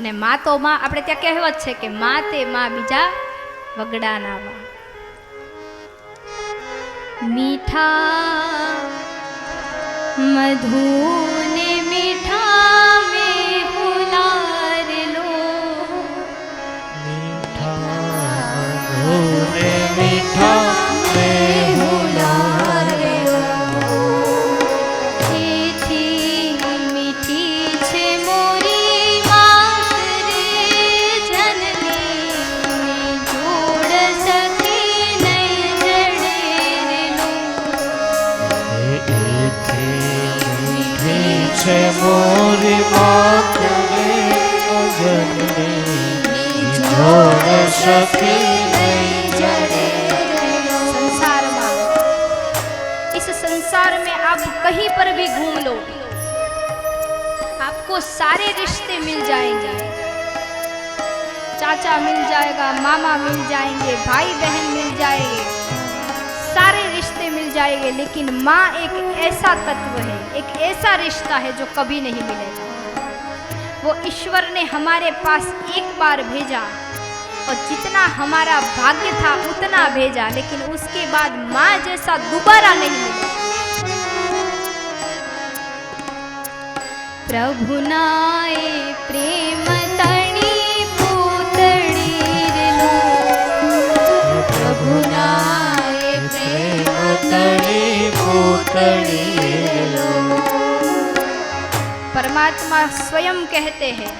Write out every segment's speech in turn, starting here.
અને મા તો માં આપણે ત્યાં કહેવત છે કે મા તે માં બીજા વગડાના વા મીઠા મધુને છે મોરી માત રે અજનની જોડ સખી નહીં જડે संसार में इस संसार में आप कहीं पर भी घूम लो आपको सारे रिश्ते मिल जाएंगे चाचा मिल जाएगा मामा मिल जाएंगे भाई बहन मिल जाएंगे सारे रिश्ते जाएँगे, लेकिन माँ एक ऐसा तत्व है, एक ऐसा रिश्ता है जो कभी नहीं मिलेगा। वो ईश्वर ने हमारे पास एक बार भेजा और जितना हमारा भाग्य था उतना भेजा, लेकिन उसके बाद माँ जैसा दोबारा नहीं मिला। प्रभु नाए प्रेम परमात्मा स्वयं कहते हैं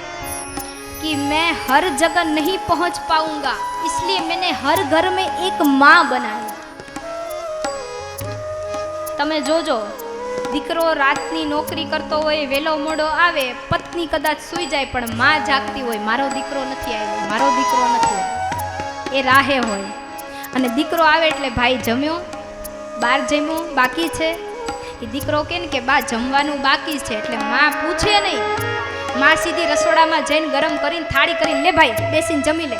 कि मैं हर जगह नहीं पहुंच पाऊंगा इसलिए मैंने हर घर में एक माँ बनाई તમે જોજો દીકરો રાતની નોકરી કરતો હોય વેલો મોડો આવે પત્ની કદાચ સૂઈ જાય પણ માં જાગતી હોય મારો દીકરો નથી આવ્યો મારો દીકરો નથી આવ્યો એ રાહે હોય અને દીકરો આવે એટલે ભાઈ જમ્યો બહાર જમ્યું બાકી છે એ દીકરો કે ને કે બા જમવાનું બાકી છે એટલે માં પૂછે નહીં. માં સીધી રસોડામાં જઈને ગરમ કરીને થાળી કરીને લે ભાઈ, બેસીને જમી લે.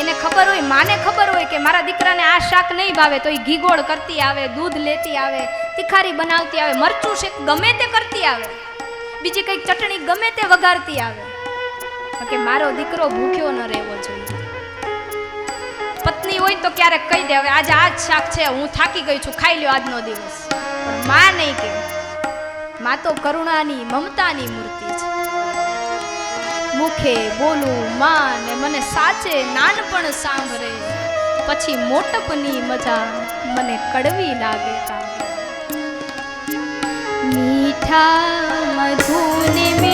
એને ખબર હોય, માને ખબર હોય કે મારા દીકરાને આ શાક નહીં ભાવે, તો એ ઘીગોળ કરતી આવે, દૂધ લેતી આવે, તિખારી બનાવતી આવે, મરચું શેક ગમે તે કરતી આવે, બીજી કંઈક ચટણી ગમે તે વગાડતી આવે. કે મારો દીકરો ભૂખ્યો ન રહેવો જોઈએ. પત્ની હોય તો ક્યારેક કહી દે આજે આ શાક છે, હું થાકી ગઈ છું, ખાઈ લ્યો આજનો દિવસ. માં નહીં કે માં તો કરુણાની, મમતાની મૂર્તિ છે. મુખે બોલું માં ને મને સાચે નાનપણ સાંભળે, પછી મોટપની મજા મને કડવી લાગે મીઠા મધુને મીઠા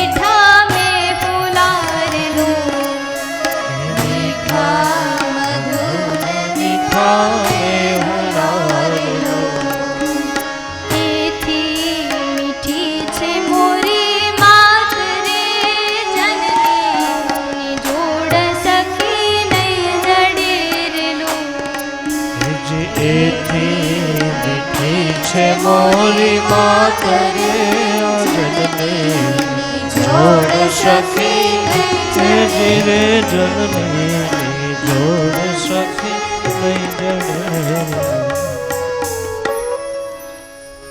એથી મીઠી છે મોરી માત રે અજનની. જોડ સખી તે જીરે જનની જોડ સખી જડે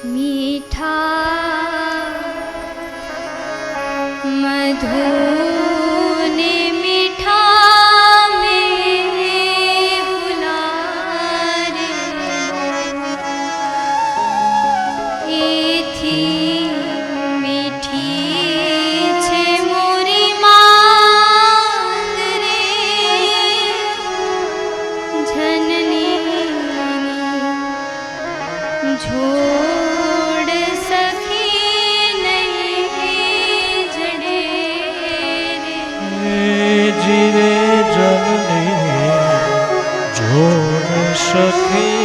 મીઠા મધુને જનની જોડ સખી નહીં